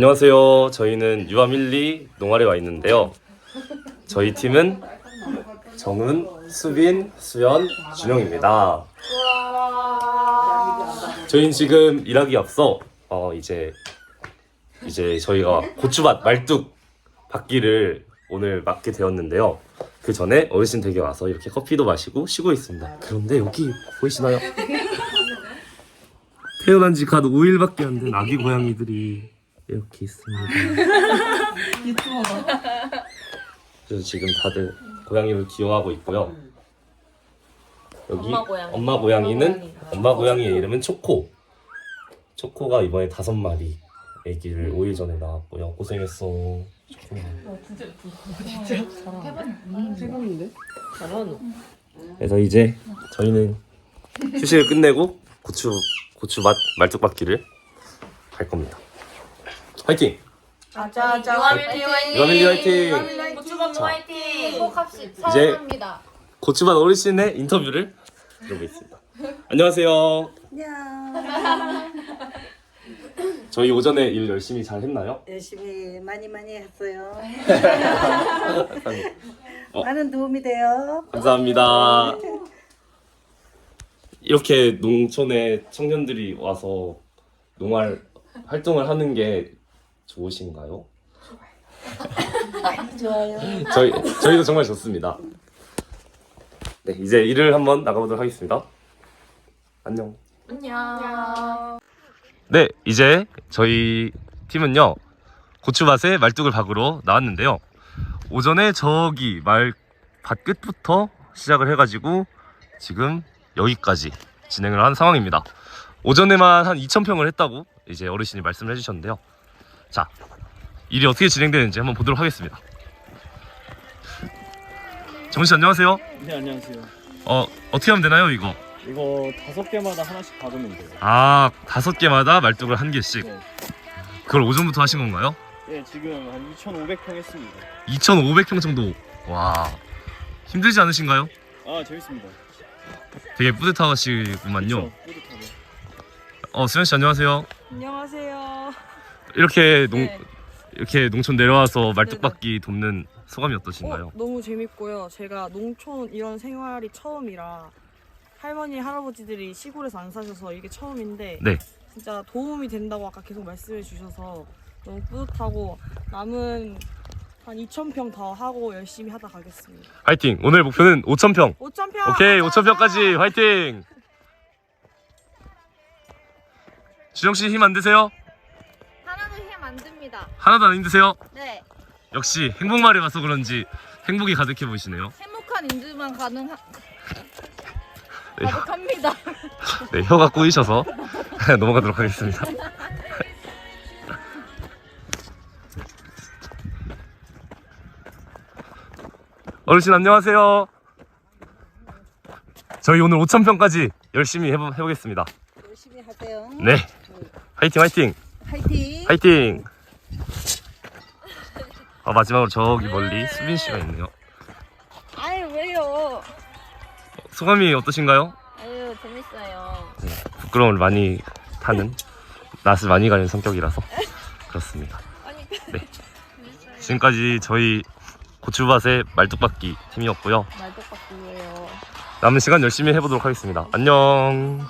안녕하세요. 저희는 유아밀리 농아리에 와 있는데요. 저희 팀은 정은, 수빈, 수연, 준영입니다. 저희는 지금 일하기 앞서 어 이제 이제 저희가 고추밭 말뚝 받기를 오늘 맡게 되었는데요. 그 전에 어르신 댁에 와서 이렇게 커피도 마시고 쉬고 있습니다. 그런데 여기 보이시나요? 태어난 지 갓 5일밖에 안 된 아기 고양이들이 이렇게 있습니다. 그래서 지금 다들 고양이를 귀여워하고 있고요. 여기 엄마 고양이. 엄마 고양이는 엄마 고양이. 엄마 고양이의 이름은 초코. 초코가 이번에 다섯 마리 아기를 5일 전에 낳았고요. 고생했어. 초코야. 잘하노. 그래서 이제 저희는 휴식을 끝내고 고추 고추 맛 말뚝박기를 할 겁니다. 화이팅! 아자아자 유아밀리 화이팅. 유아밀리 화이팅! 고추밥 화이팅. 행복합시다. 이제- 사랑합니다. 고추밭 어르신의 인터뷰를 들어보겠습니다. 안녕하세요. 안녕. 저희 오전에 일 열심히 잘 했나요? 열심히 많이 많이 했어요. 어. 많은 도움이 돼요. 감사합니다. 이렇게 농촌에 청년들이 와서 농활 활동을 하는 게 좋으신가요? 좋아요. 저희 저희도 정말 좋습니다. 네, 이제 일을 한번 나가보도록 하겠습니다. 안녕. 안녕. 네, 이제 저희 팀은요 고추밭에 말뚝을 박으러 나왔는데요. 오전에 저기 말밭 끝부터 시작을 해가지고 지금 여기까지 진행을 한 상황입니다. 오전에만 한 2,000평을 했다고 이제 어르신이 말씀을 해주셨는데요. 자, 일이 어떻게 진행되는지 한번 보도록 하겠습니다. 정씨 안녕하세요. 네 안녕하세요. 어 어떻게 하면 되나요 이거? 이거 다섯 개마다 하나씩 박으면 돼요. 아 다섯 개마다 말뚝을 한 개씩. 네. 그걸 오전부터 하신 건가요? 네 지금 한 2,500평 했습니다. 2,500평 정도. 와 힘들지 않으신가요? 아 재밌습니다. 되게 뿌듯하시구만요. 그쵸? 뿌듯하게. 어 수현 씨 안녕하세요. 안녕하세요. 이렇게 농 네. 이렇게 농촌 내려와서 말뚝박기 돕는 소감이 어떠신가요? 어, 너무 재밌고요. 제가 농촌 이런 생활이 처음이라 할머니 할아버지들이 시골에서 안 사셔서 이게 처음인데 네. 진짜 도움이 된다고 아까 계속 말씀해 주셔서 너무 뿌듯하고 남은 한 2,000평 더 하고 열심히 하다 가겠습니다. 화이팅. 오늘 목표는 5,000평. 5,000평! 오케이 5,000평까지 화이팅. 주영 씨힘 안 드세요? 하나도 힘안 듭니다. 하나도 안 힘드세요? 네. 역시 행복마을에 와서 그런지 행복이 가득해 보이시네요. 행복한 인주만 가능하. 네. 가득합니다. 네, 혀가 꼬이셔서 넘어가도록 하겠습니다. 어르신 안녕하세요. 저희 오늘 5,000평까지 열심히 해보, 해보겠습니다. 열심히 하세요. 네. 화이팅 화이팅 화이팅. 화이팅. 아, 마지막으로 저기 멀리 수빈 씨가 있네요. 아유 왜요? 소감이 어떠신가요? 아유 재밌어요. 부끄러움을 많이 타는 낯을 많이 가는 성격이라서 그렇습니다. 네. 지금까지 저희 고추밭의 말뚝박기 팀이었고요. 말뚝박기예요. 남은 시간 열심히 해보도록 하겠습니다. 안녕.